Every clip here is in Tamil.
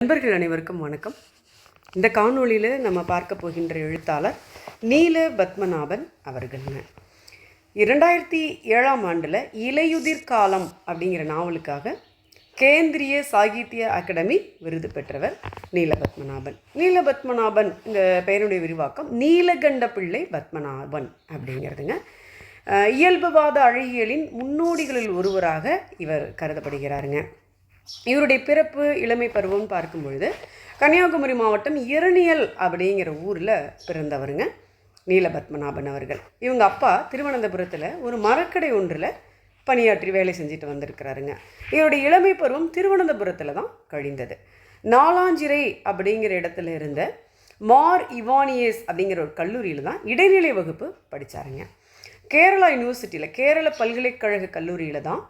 நண்பர்கள் அனைவருக்கும் வணக்கம். இந்த காணொளியில் நம்ம பார்க்க போகின்ற எழுத்தாளர் நீல பத்மநாபன் அவர்கள்ங்க இரண்டாயிரத்தி ஏழாம் ஆண்டில் இலையுதிர் காலம் அப்படிங்கிற நாவலுக்காக கேந்திரிய சாகித்ய அகாடமி விருது பெற்றவர் நீலபத்மநாபன் நீலபத்மநாபன் இந்த பெயருடைய விரிவாக்கம் நீலகண்ட பிள்ளை பத்மநாபன் அப்படிங்கிறதுங்க. இயல்புவாத அழகியலின் முன்னோடிகளில் ஒருவராக இவர் கருதப்படுகிறாருங்க. இவருடைய பிறப்பு இளமை பருவம்னு பார்க்கும் பொழுது கன்னியாகுமரி மாவட்டம் இரணியல் அப்படிங்கிற ஊரில் பிறந்தவருங்க நீலபத்மநாபன் அவர்கள். இவங்க அப்பா திருவனந்தபுரத்தில் ஒரு மரக்கடை ஒன்றில் பணியாற்றி வேலை செஞ்சுட்டு வந்திருக்கிறாருங்க. இவருடைய இளமை பருவம் திருவனந்தபுரத்தில் தான் கழிந்தது. நாலாஞ்சிறை அப்படிங்கிற இடத்துல இருந்த மார் இவானியஸ் அப்படிங்கிற ஒரு கல்லூரியில் தான் இடைநிலை வகுப்பு படித்தாருங்க கேரளா யூனிவர்சிட்டியில் கேரள பல்கலைக்கழக கல்லூரியில் தான்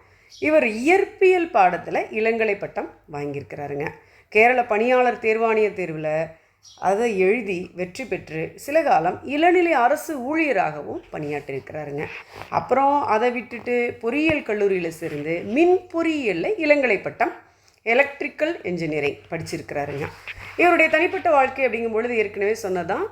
இவர் இயற்பியல் பாடத்தில் இளங்கலை பட்டம் வாங்கியிருக்கிறாருங்க. கேரள பணியாளர் தேர்வாணைய தேர்வில் அதை எழுதி வெற்றி பெற்று சில காலம் இளநிலை அரசு ஊழியராகவும் பணியாற்றியிருக்கிறாருங்க. அப்புறம் அதை விட்டுட்டு பொறியியல் கல்லூரியில் சேர்ந்து மின் பொறியியலில் இளங்கலை பட்டம் எலக்ட்ரிக்கல் இன்ஜினியரிங் படிச்சிருக்கிறாருங்க. இவருடைய தனிப்பட்ட வாழ்க்கை அப்படிங்கும் பொழுது ஏற்கனவே சொன்னதான்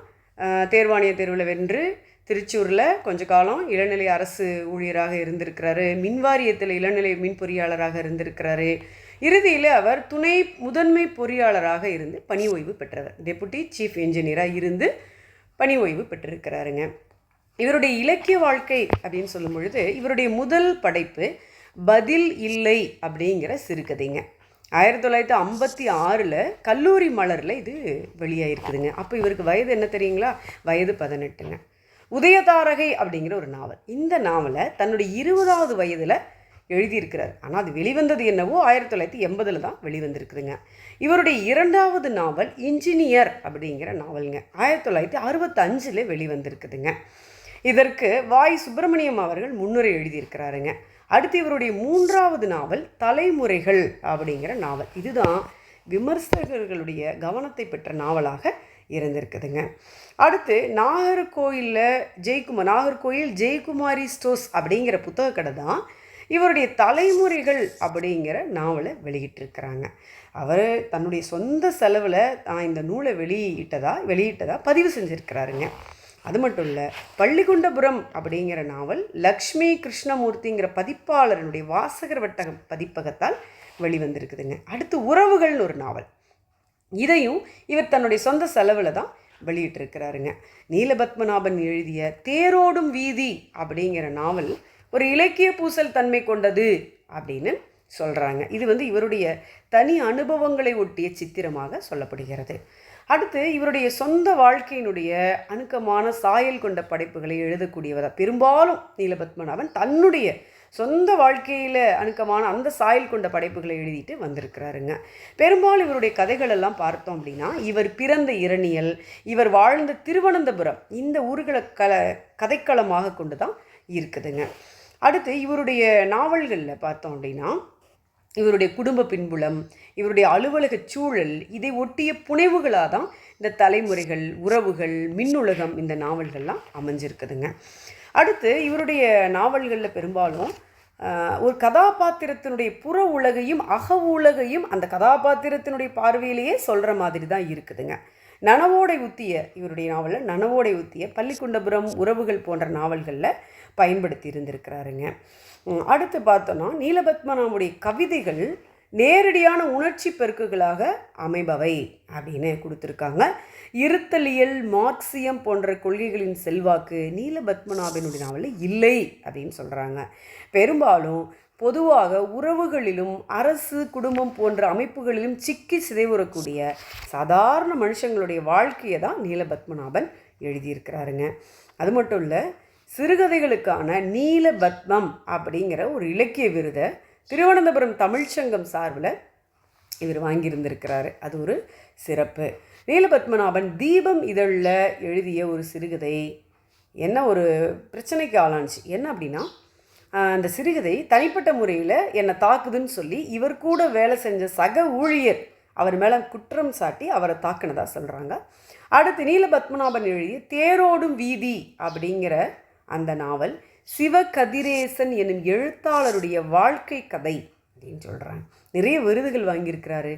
தேர்வாணைய தேர்வில் வென்று திருச்சூரில் கொஞ்ச காலம் இளநிலை அரசு ஊழியராக இருந்திருக்கிறாரு. மின்வாரியத்தில் இளநிலை மின் பொறியாளராக இருந்திருக்கிறாரு. இறுதியில் அவர் துணை முதன்மை பொறியாளராக இருந்து பணி ஓய்வு பெற்றவர். டெபுட்டி சீஃப் என்ஜினியராக இருந்து பணி ஓய்வு பெற்றிருக்கிறாருங்க. இவருடைய இலக்கிய வாழ்க்கை அப்படின்னு சொல்லும் பொழுது இவருடைய முதல் படைப்பு பதில் இல்லை அப்படிங்கிற சிறுகதைங்க. ஆயிரத்தி தொள்ளாயிரத்தி ஐம்பத்தி ஆறில் கல்லூரி மலரில் இது வெளியாகிருக்குதுங்க அப்போ இவருக்கு வயது என்ன தெரியுங்களா? வயது பதினெட்டுங்க. உதயதாரகை அப்படிங்கிற ஒரு நாவல். இந்த நாவலை தன்னுடைய இருபதாவது வயதில் எழுதியிருக்கிறார். ஆனால் அது வெளிவந்தது என்னவோ ஆயிரத்தி தொள்ளாயிரத்தி எண்பதில் தான் வெளிவந்திருக்குதுங்க. இவருடைய இரண்டாவது நாவல் இன்ஜினியர் அப்படிங்கிற நாவலுங்க. ஆயிரத்தி தொள்ளாயிரத்தி அறுபத்தஞ்சில் வெளிவந்திருக்குதுங்க. இதற்கு வாய் சுப்பிரமணியம் அவர்கள் முன்னுரை எழுதியிருக்கிறாருங்க. அடுத்து இவருடைய மூன்றாவது நாவல் தலைமுறைகள் அப்படிங்கிற நாவல். இதுதான் விமர்சகர்களுடைய கவனத்தை பெற்ற நாவலாக இருந்திருக்குதுங்க. அடுத்து நாகர்கோயிலில் ஜெயக்குமார் நாகர்கோயில் ஜெயக்குமாரி ஸ்டோர்ஸ் அப்படிங்கிற புத்தக கடை தான் இவருடைய தலைமுறைகள் அப்படிங்கிற நாவலை வெளியிட்டிருக்கிறாங்க. அவர் தன்னுடைய சொந்த செலவில் தான் இந்த நூலை வெளியிட்டதா வெளியிட்டதா பதிவு செஞ்சுருக்கிறாருங்க. அது மட்டும் இல்லை பள்ளிகுண்டபுரம் அப்படிங்கிற நாவல் லக்ஷ்மி கிருஷ்ணமூர்த்திங்கிற பதிப்பாளரனுடைய வாசகர் வட்டகம் பதிப்பகத்தால் வெளிவந்திருக்குதுங்க. அடுத்து உறவுகள்னு ஒரு நாவல். இதையும் இவர் தன்னுடைய சொந்த செலவில் தான் வெளியிட்டிருக்கிறாருங்க. நீலபத்மநாபன் எழுதிய தேரோடும் வீதி அப்படிங்கிற நாவல் ஒரு இலக்கிய பூசல் தன்மை கொண்டது அப்படின்னு சொல்கிறாங்க இது வந்து இவருடைய தனி அனுபவங்களை ஒட்டிய சித்திரமாக சொல்லப்படுகிறது. அடுத்து இவருடைய சொந்த வாழ்க்கையினுடைய அணுக்கமான சாயல் கொண்ட படைப்புகளை எழுதக்கூடியவர் பெரும்பாலும் நீலபத்மநாபன் தன்னுடைய சொந்த வாழ்க்கையில் அணுக்கமான அந்த சாயல் கொண்ட படைப்புகளை எழுதிட்டு வந்திருக்கிறாருங்க. பெரும்பாலும் இவருடைய கதைகள் எல்லாம் பார்த்தோம் அப்படின்னா இவர் பிறந்த இரணியல் இவர் வாழ்ந்த திருவனந்தபுரம் இந்த ஊர்களை கல கதைக்களமாக கொண்டு தான் இருக்குதுங்க. அடுத்து இவருடைய நாவல்களில் பார்த்தோம் அப்படின்னா இவருடைய குடும்ப பின்புலம் இவருடைய அலுவலக சூழல் இதை ஒட்டிய புனைவுகளாக தான் இந்த தலைமுறைகள் உறவுகள் மின்னுலகம் இந்த நாவல்கள்லாம் அமைஞ்சிருக்குதுங்க. அடுத்து இவருடைய நாவல்களில் பெரும்பாலும் ஒரு கதாபாத்திரத்தினுடைய புற உலகையும் அக உலகையும் அந்த கதாபாத்திரத்தினுடைய பார்வையிலேயே சொல்கிற மாதிரி தான் இருக்குதுங்க. நனவோடை உத்திய இவருடைய நாவலில் நனவோடை உத்திய பள்ளிக்குண்டபுரம் உறவுகள் போன்ற நாவல்களில் பயன்படுத்தி இருந்திருக்கிறாருங்க. அடுத்து பார்த்தோன்னா நீலபத்மநாமுடைய கவிதைகள் நேரடியான உணர்ச்சி பெருக்குகளாக அமைபவை அப்படின்னு கொடுத்துருக்காங்க. இருத்தலியல் மார்க்சியம் போன்ற கொள்கைகளின் செல்வாக்கு நீலபத்மநாபனுடைய நாவலில் இல்லை அப்படின்னு சொல்கிறாங்க பெரும்பாலும் பொதுவாக உறவுகளிலும் அரசு குடும்பம் போன்ற அமைப்புகளிலும் சிக்கி சிதைவுறக்கூடிய சாதாரண மனுஷங்களுடைய வாழ்க்கையை தான் நீலபத்மநாபன் எழுதியிருக்கிறாருங்க. அது மட்டும் இல்லை சிறுகதைகளுக்கான நீலபத்மம் அப்படிங்கிற ஒரு இலக்கிய விருதை திருவனந்தபுரம் தமிழ்ச்சங்கம் சார்பில் இவர் வாங்கியிருந்திருக்கிறாரு. அது ஒரு சிறப்பு. நீலபத்மநாபன் தீபம் இதழில் எழுதிய ஒரு சிறுகதை. என்ன ஒரு பிரச்சனைக்கு ஆளானுச்சு. என்ன அப்படின்னா அந்த சிறுகதை தனிப்பட்ட முறையில் என்னை தாக்குதுன்னு சொல்லி இவர் கூட வேலை செஞ்ச சக ஊழியர் அவர் மேலே குற்றம் சாட்டி அவரை தாக்குனதாக சொல்கிறாங்க அடுத்து நீலபத்மநாபன் எழுதிய தேரோடும் வீதி அப்படிங்கிற அந்த நாவல் சிவகதிரேசன் எனும் எழுத்தாளருடைய வாழ்க்கை கதை அப்படின்னு சொல்கிறாங்க நிறைய விருதுகள் வாங்கியிருக்கிறாரு.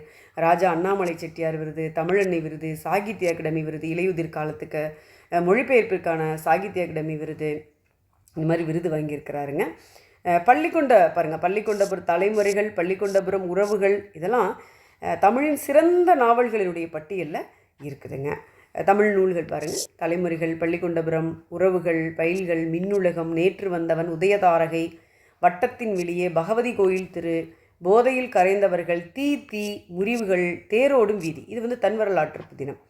ராஜா அண்ணாமலை செட்டியார் விருது தமிழன்னை விருது சாகித்ய அகாடமி விருது இலையுதிர் காலத்துக்கு மொழிபெயர்ப்பிற்கான சாகித்ய அகாடமி விருது இந்த மாதிரி விருது வாங்கியிருக்கிறாருங்க. பள்ளிக்கொண்ட பாருங்கள் பள்ளிக்கொண்டபுரம் தலைமுறைகள் பள்ளிக்கொண்டபுரம் உறவுகள் இதெல்லாம் தமிழின் சிறந்த நாவல்களினுடைய பட்டியலில் இருக்குதுங்க. தமிழ் நூல்கள் பாருங்கள் தலைமுறைகள் பள்ளிக்கொண்டபுரம் உறவுகள் பயில்கள் மின்னுலகம் நேற்று வந்தவன் உதயதாரகை வட்டத்தின் வெளியே பகவதி கோயில் திரு போதையில் கரைந்தவர்கள் தீ தீ முறிவுகள் தேரோடும் வீதி. இது வந்து தன் வரலாற்று தினம்.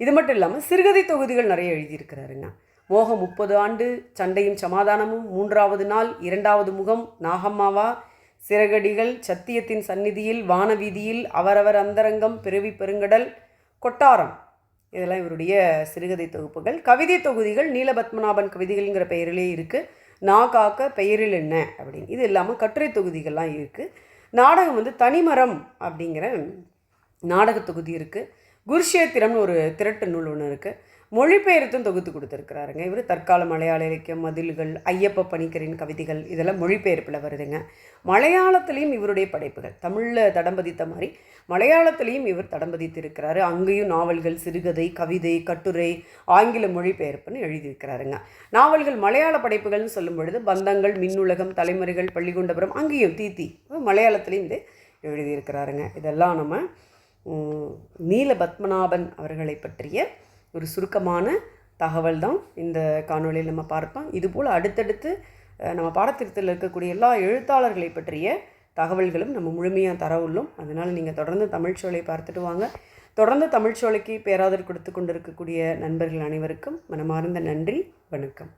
இது மட்டும் இல்லாமல் சிறுகதை தொகுதிகள் நிறைய எழுதியிருக்கிறாருங்க. மோகம் முப்பது ஆண்டு சண்டையும் சமாதானமும் மூன்றாவது நாள் இரண்டாவது முகம் நாகம்மாவா சிறகடிகள் சத்தியத்தின் சந்நிதியில் வானவீதியில் அவரவர் அந்தரங்கம் பிறவி பெருங்கடல் கொட்டாரம் இதெல்லாம் இவருடைய சிறுகதை தொகுப்புகள். கவிதை தொகுதிகள் நீலபத்மநாபன் கவிதைகள்ங்கிற பெயரிலே இருக்குது நா காக்க பெயரில் என்ன அப்படின்னு. இது இல்லாமல் கட்டுரை தொகுதிகள்லாம் இருக்குது நாடகம் வந்து தனிமரம் அப்படிங்கிற நாடக தொகுதி இருக்குது குருஷேத்திரம்னு ஒரு திரட்டு நூல் ஒன்று இருக்குது மொழிபெயர்த்தும் தொகுத்து கொடுத்துருக்குறாருங்க. இவர் தற்கால மலையாள இலக்கியம் மதில்கள் ஐயப்ப பணிக்கரின் கவிதைகள் இதெல்லாம் மொழிபெயர்ப்பில் வருதுங்க. மலையாளத்துலேயும் இவருடைய படைப்புகள். தமிழில் தடம்பதித்த மாதிரி மலையாளத்துலேயும் இவர் தடம்பதித்து இருக்கிறாரு அங்கேயும் நாவல்கள் சிறுகதை கவிதை கட்டுரை ஆங்கில மொழிபெயர்ப்புன்னு எழுதியிருக்கிறாருங்க. நாவல்கள் மலையாள படைப்புகள்னு சொல்லும் பொழுது பந்தங்கள் மின்னுலகம் தலைமுறைகள் பள்ளிகொண்டபுரம் அங்கேயும் தீத்தி மலையாளத்துலேயும் இது எழுதியிருக்கிறாருங்க. இதெல்லாம் நம்ம நீல பத்மநாபன் அவர்களை பற்றிய ஒரு சுருக்கமான தகவல் தான் இந்த காணொளியில் நம்ம பார்ப்போம். இதுபோல் அடுத்தடுத்து நம்ம பாடத்திட்டத்தில் இருக்கக்கூடிய எல்லா எழுத்தாளர்களை பற்றிய தகவல்களும் நம்ம முழுமையாக தர உள்ளோம். அதனால் நீங்கள் தொடர்ந்து தமிழ்ச்சோலை பார்த்துட்டு வாங்க. தொடர்ந்து தமிழ்ச்சோலைக்கு பேராதர் கொடுத்து கொண்டிருக்கக்கூடிய நண்பர்கள் அனைவருக்கும் மனமார்ந்த நன்றி. வணக்கம்.